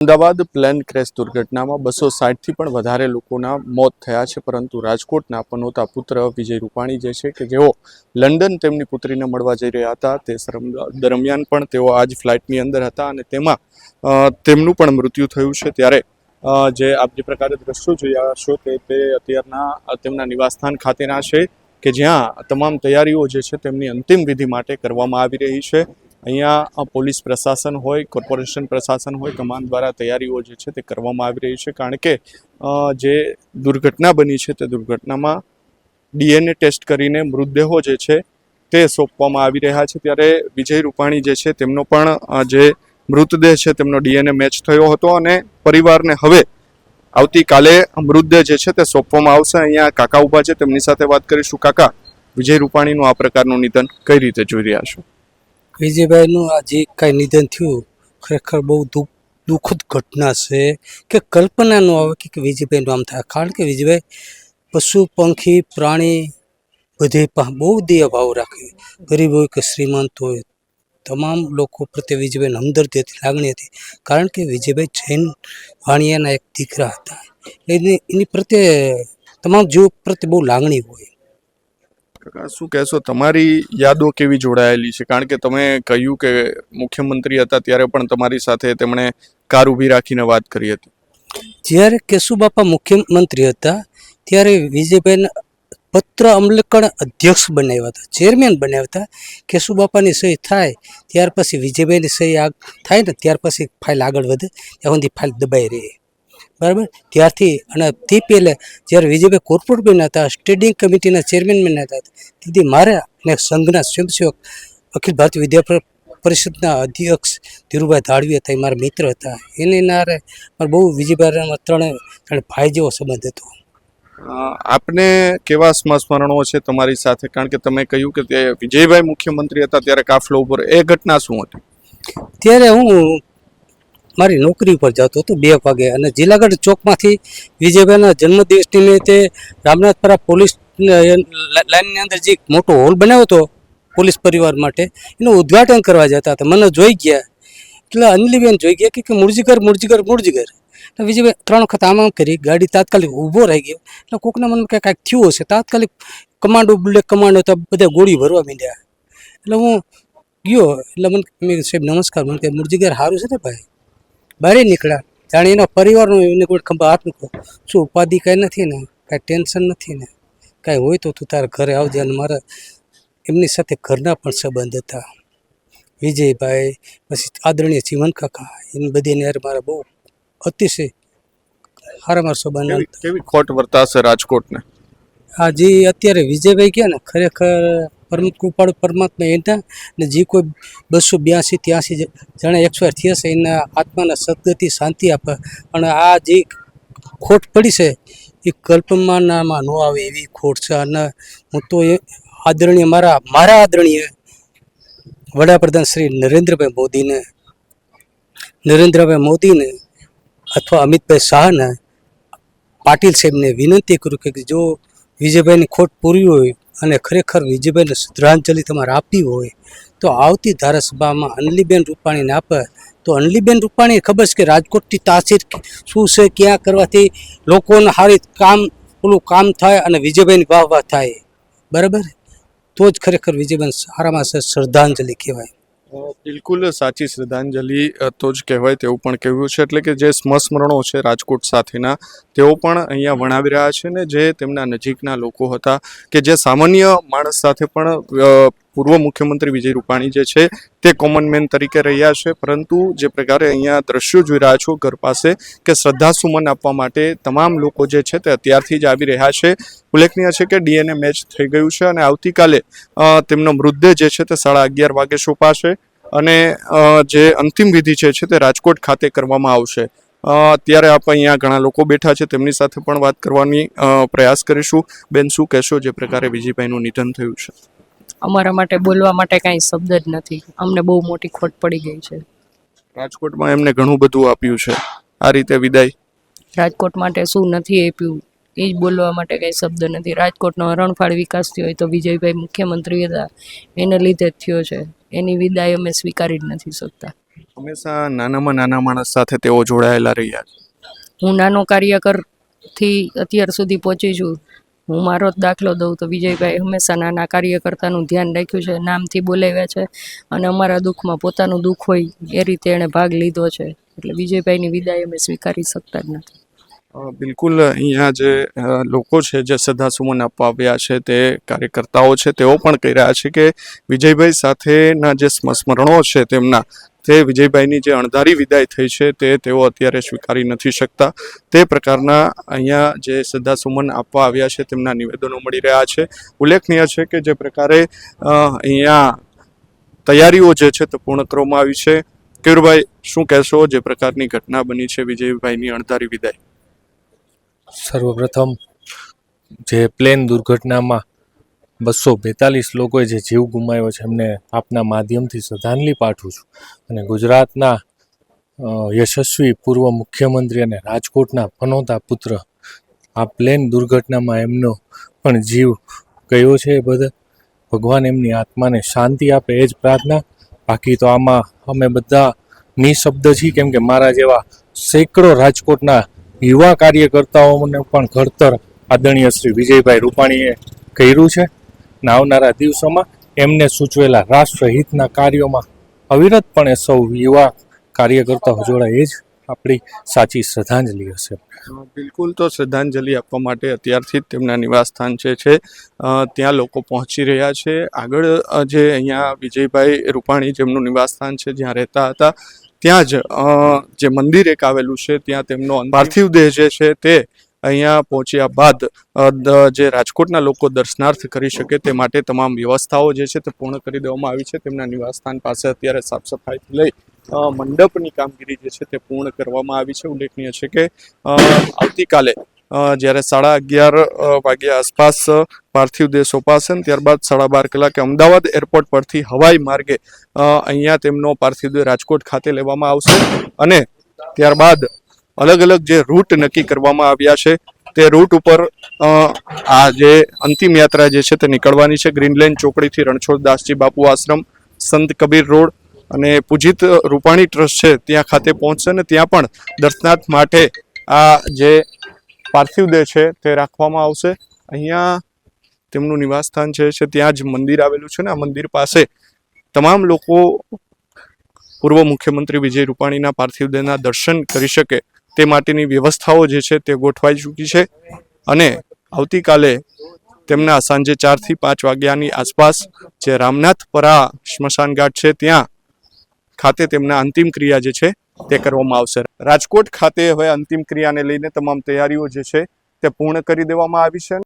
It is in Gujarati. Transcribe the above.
અમદાવાદ પ્લેન ક્રેશ દુર્ઘટનામાં બસો સાઠથી પણ વધારે લોકોના મોત થયા છે, પરંતુ રાજકોટના પનોતા પુત્ર વિજય રૂપાણી જે છે કે જેઓ લંડન તેમની પુત્રીને મળવા જઈ રહ્યા હતા, તે દરમિયાન પણ તેઓ આજ ફ્લાઇટની અંદર હતા અને તેમાં તેમનું પણ મૃત્યુ થયું છે. ત્યારે જે આપ જે પ્રકારે દ્રશ્યો જોયા છો તે તે અત્યારના તેમના નિવાસસ્થાન ખાતેના છે કે જ્યાં તમામ તૈયારીઓ જે છે તેમની અંતિમ વિધિ માટે કરવામાં આવી રહી છે. અહીંયા પોલીસ પ્રશાસન હોય, કોર્પોરેશન પ્રશાસન હોય, કમાન દ્વારા તૈયારીઓ જે છે તે કરવામાં આવી રહી છે. કારણ કે જે દુર્ઘટના બની છે તે દુર્ઘટનામાં ડીએનએ ટેસ્ટ કરીને મૃતદેહો જે છે તે સોંપવામાં આવી રહ્યા છે. ત્યારે વિજય રૂપાણી જે છે તેમનો પણ જે મૃતદેહ છે તેમનો ડીએનએ મેચ થયો હતો અને પરિવારને હવે આવતીકાલે મૃતદેહ જે છે તે સોંપવામાં આવશે. અહીંયા કાકા ઊભા છે, તેમની સાથે વાત કરીશું. કાકા, વિજય રૂપાણીનું આ પ્રકારનું નિધન કઈ રીતે જોઈ રહ્યા છો? વિજયભાઈનું આ જે કાંઈ નિધન થયું, ખરેખર બહુ દુઃખ દુઃખદ ઘટના છે કે કલ્પના ન આવે કે વિજયભાઈનું આમ થાય. કારણ કે વિજયભાઈ પશુ, પંખી, પ્રાણી બધે બહુ દેહ ભાવ રાખે. ગરીબ હોય કે શ્રીમંત હોય, તમામ લોકો પ્રત્યે વિજયભાઈને હમદર્દી હતી, લાગણી હતી. કારણ કે વિજયભાઈ જૈન વાણિયાના એક દીકરા હતા. એની એની પ્રત્યે તમામ જીવ પ્રત્યે બહુ લાગણી હોય. શું કહેશો? તમારી યાદો કેવી જોડાયેલી છે? કારણ કે તમે કહ્યું કે મુખ્યમંત્રી હતા ત્યારે પણ તમારી સાથે તેમણે કાર ઊભી રાખીને વાત કરી હતી. જ્યારે કેશુબાપા મુખ્યમંત્રી હતા, ત્યારે વિજયભાઈને પત્ર અમલકણ અધ્યક્ષ બનાવ્યા હતા, ચેરમેન બનાવ્યા હતા. કેશુબાપાની સહી થાય, ત્યાર પછી વિજયભાઈની સહી આગ થાય ને, ત્યાર પછી ફાઇલ આગળ વધે, ત્યાં સુધી ફાઇલ દબાઈ રહે. બરાબર? ત્યારથી અને તે પહેલે જ્યારે વિજયભાઈ કોર્પોરેટ બેન હતા સ્ટેડિંગ કમિટીના ચેરમેન બન્યા હતા તેથી મારે અને સંઘના સ્વયંસેવક અખિલ ભારતીય વિદ્યા પરિષદના અધ્યક્ષ ધીરુભાઈ ધાડવી હતા એ મારા મિત્ર હતા. એને નારે મારે બહુ વિજયભાઈ ત્રણે ત્રણે ભાઈ જેવો સંબંધ હતો. આપને કેવા સ્મરણો છે તમારી સાથે? કારણ કે તમે કહ્યું કે વિજયભાઈ મુખ્યમંત્રી હતા ત્યારે કાફલો ઉપર એ ઘટના શું હતી? ત્યારે હું મારી નોકરી પર જતો હતો બે વાગે. અને જિલ્લાગઢ ચોકમાંથી વિજયભાઈના જન્મદિવસ નિમિત્તે રામનાથપરા પોલીસ લાઇનની અંદર જે મોટો હોલ બનાવ્યો હતો પોલીસ પરિવાર માટે, એનું ઉદ્ઘાટન કરવા જતા હતા. મને જોઈ ગયા. એટલે અંજલિબેન જોઈ ગયા કે કે મુરજીગર મુરજીગર મુરજીગર એટલે વિજયભાઈ ત્રણ વખત આમ કરી, ગાડી તાત્કાલિક ઊભો રહી ગયો. એટલે કોકના મનમાં કંઈક કાંઈક થયું હશે. તાત્કાલિક કમાન્ડો, બુલેટ કમાન્ડો હતા, બધા ગોળી ભરવા માંડ્યા. એટલે હું ગયો. એટલે મને સાહેબ, નમસ્કાર. મને કે મુરજીગર સારું છે ને ભાઈ? બહાર નીકળ્યા. જાણે એના પરિવારનો એને કોઈ ખંભા હાથ મૂકો શું ઉપાધિ કાંઈ નથી ને? કાંઈ ટેન્શન નથી ને? કાંઈ હોય તો તું તારા ઘરે આવજે અને મારા એમની સાથે ઘરના પણ સંબંધ હતા. વિજયભાઈ પછી આદરણીય જીવન કાકા એની બધીને યાર મારા બહુ અતિશય સારા મારા સંબંધ કેવી ખોટ વર્તાશે રાજકોટને? આ જે અત્યારે વિજયભાઈ ગયા ને? ખરેખર પરમ કૃપાળુ પરમાત્મા એના ને જે કોઈ બસો બ્યાસી ત્યાસી જણા એકસો છે, એના આત્માને સદગતિ શાંતિ આપે. અને આ જે ખોટ પડી છે, એ કલ્પમાનામાં ન આવે એવી ખોટ છે. અને હું તો એ આદરણીય, મારા મારા આદરણીય વડાપ્રધાન શ્રી નરેન્દ્રભાઈ મોદીને નરેન્દ્રભાઈ મોદીને અથવા અમિતભાઈ શાહને પાટીલ સાહેબને વિનંતી કરું કે જો વિજયભાઈની ખોટ પૂરી હોય અને ખરેખર વિજયભાઈને શ્રદ્ધાંજલિ તમારે આપવી હોય, તો આવતી ધારાસભામાં અનલીબેન રૂપાણીને આપે. તો અનલીબેન રૂપાણીએ ખબર છે કે રાજકોટની તાસીર શું છે, ક્યાં કરવાથી લોકોને સારી કામ પેલું કામ થાય અને વિજયભાઈની વાહ વાહ થાય. બરાબર? તો જ ખરેખર વિજયભાઈ સારામાં છે શ્રદ્ધાંજલિ કહેવાય. બિલકુલ સાચી શ્રદ્ધાંજલિ તો જ કહેવાય તેવું પણ કહેવું છે. એટલે કે જે સ્મસ્મરણો છે રાજકોટ સાથેના, તેઓ પણ અહીંયા વણાવી રહ્યા છે ને જે તેમના નજીકના લોકો હતા કે જે સામાન્ય માણસ સાથે પણ પૂર્વ મુખ્યમંત્રી વિજય રૂપાણી જે છે તે કોમન મેન તરીકે રહ્યા છે. પરંતુ જે પ્રકારે અહીંયા દ્રશ્યો જોઈ રહ્યા છો ઘર પાસે કે શ્રદ્ધાસુમન આપવા માટે તમામ લોકો જે છે તે અત્યારથી જ આવી રહ્યા છે. ઉલ્લેખનીય છે કે ડીએનએ મેચ થઈ ગયું છે અને આવતીકાલે તેમનો મૃતદેહ જે છે તે સાડા અગિયાર વાગે સોંપાશે. અને જે અંતિમ વિધિ છે તે રાજકોટ ખાતે કરવામાં આવશે. અત્યારે આપણે અહીંયા ઘણા લોકો બેઠા છે તેમની સાથે પણ વાત કરવાની પ્રયાસ કરીશું. બેન શું કહેશો જે પ્રકારે વિજયભાઈનું નિધન થયું છે? અમારા માટે બોલવા માટે કાંઈ શબ્દ જ નથી. અમને બહુ મોટી ખોટ પડી ગઈ છે. રાજકોટમાં એમને ઘણું બધું આપ્યું છે. આ રીતે વિદાય? રાજકોટ માટે શું નથી આપ્યું એ જ બોલવા માટે કંઈ શબ્દ નથી. રાજકોટનો હરણફાળ વિકાસ થયો હોય તો વિજયભાઈ મુખ્યમંત્રી હતા. એને લીધે જ થયો છે. એની વિદાય અમે સ્વીકારી જ નથી શકતા. હંમેશા નાનામાં નાના માણસ સાથે તેઓ જોડાયેલા રહ્યા છે. હું નાનો કાર્યકરથી અત્યાર સુધી પહોંચી છું. હું મારો જ દાખલો દઉં તો વિજયભાઈ હંમેશા નાના કાર્યકર્તાનું ધ્યાન રાખ્યું છે નામથી બોલાવ્યા છે અને અમારા દુઃખમાં પોતાનું દુઃખ હોય એ રીતે એણે ભાગ લીધો છે. એટલે વિજયભાઈની વિદાય અમે સ્વીકારી શકતા જ નથી. બિલકુલ અહીંયા જે લોકો છે, જે શ્રદ્ધાસુમન આપવા આવ્યા છે તે કાર્યકર્તાઓ છે, તેઓ પણ કહી રહ્યા છે કે વિજયભાઈ સાથેના જે સ્મ- સ્મરણો છે તેમના, તે વિજયભાઈની જે અણધારી વિદાય થઈ છે તે તેઓ અત્યારે સ્વીકારી નથી શકતા. તે પ્રકારના અહીંયા જે શ્રદ્ધાસુમન આપવા આવ્યા છે તેમના નિવેદનો મળી રહ્યા છે. ઉલ્લેખનીય છે કે જે પ્રકારે અહીંયા તૈયારીઓ જે છે તે પૂર્ણ કરવામાં આવી છે. કેયુરભાઈ શું કહેશો? જે પ્રકારની ઘટના બની છે વિજયભાઈની અણધારી વિદાય. સર્વપ્રથમ જે પ્લેન દુર્ઘટનામાં બસો બેતાલીસ લોકોએ જે જીવ ગુમાવ્યો છે, એમને આપના માધ્યમથી શ્રદ્ધાંજલિ પાઠવું છું. અને ગુજરાતના યશસ્વી પૂર્વ મુખ્યમંત્રી અને રાજકોટના પનોતા પુત્ર આ પ્લેન દુર્ઘટનામાં એમનો પણ જીવ ગયો છે એ બધા. ભગવાન એમની આત્માને શાંતિ આપે એ જ પ્રાર્થના. બાકી તો આમાં અમે બધા નિશબ્દ છીએ, કેમ કે મારા જેવા સેંકડો રાજકોટના યુવા કાર્યકર્તાઓને પણ ઘડતર આદરણીય શ્રી વિજયભાઈ રૂપાણીએ કર્યું છે. ને આવનારા દિવસોમાં એમને સૂચવેલા રાષ્ટ્રહિતના કાર્યોમાં અવિરતપણે સૌ યુવા કાર્યકર્તાઓ જોડાય. એ જ આપણી સાચી શ્રદ્ધાંજલિ હશે. બિલકુલ તો શ્રદ્ધાંજલિ આપવા માટે અત્યારથી જ તેમના નિવાસસ્થાન જે છે. ત્યાં લોકો પહોંચી રહ્યા છે. આગળ જે અહીંયા વિજયભાઈ રૂપાણી જેમનું નિવાસસ્થાન છે, જ્યાં રહેતા હતા ત્યાં જ જે મંદિર એક આવેલું છે, ત્યાં તેમનો પાર્થિવ દેહ જે છે તે અહીંયા પહોંચ્યા બાદ જે રાજકોટના લોકો દર્શનાર્થ કરી શકે તે માટે તમામ વ્યવસ્થાઓ જે છે તે પૂર્ણ કરી દેવામાં આવી છે. તેમના નિવાસસ્થાન પાસે અત્યારે સાફ સફાઈથી લઈ મંડપની કામગીરી જે છે તે પૂર્ણ કરવામાં આવી છે. ઉલ્લેખનીય છે કે આવતીકાલે જ્યારે સાડા અગિયાર વાગ્યા આસપાસ પાર્થિવ દેહ સોંપાશે ત્યારબાદ સાડા બાર કલાકે અમદાવાદ એરપોર્ટ પરથી હવાઈ માર્ગે અહીંયા તેમનો પાર્થિવ દેહ રાજકોટ ખાતે લેવામાં આવશે અને ત્યારબાદ અલગ અલગ જે રૂટ નક્કી કરવામાં આવ્યા છે, તે રૂટ ઉપર આ જે અંતિમ યાત્રા જે છે તે નીકળવાની છે. ગ્રીનલેન્ડ ચોકડીથી રણછોડ દાસજી બાપુ આશ્રમ, સંત કબીર રોડ અને પૂજિત રૂપાણી ટ્રસ્ટ છે, ત્યાં ખાતે પહોંચશે ને ત્યાં પણ દર્શનાર્થ માટે આ જે પાર્થિવ દેહ છે તે રાખવામાં આવશે. અહીંયા તેમનું નિવાસસ્થાન છે છે ત્યાં જ મંદિર આવેલું છે ને, આ મંદિર પાસે તમામ લોકો પૂર્વ મુખ્યમંત્રી વિજય રૂપાણીના પાર્થિવ દેહના દર્શન કરી શકે તે માટેની વ્યવસ્થાઓ જે છે તે ગોઠવાઈ ચૂકી છે અને આવતીકાલે તેમના સાંજે ચારથી પાંચ વાગ્યાની આસપાસ જે રામનાથપરા સ્મશાન ઘાટ છે ત્યાં ખાતે તેમના અંતિમ ક્રિયા જે છે તે કરવામાં આવશે. રાજકોટ ખાતે હવે અંતિમ ક્રિયાને લઈને તમામ તૈયારીઓ જે છે તે પૂર્ણ કરી દેવામાં આવી છે.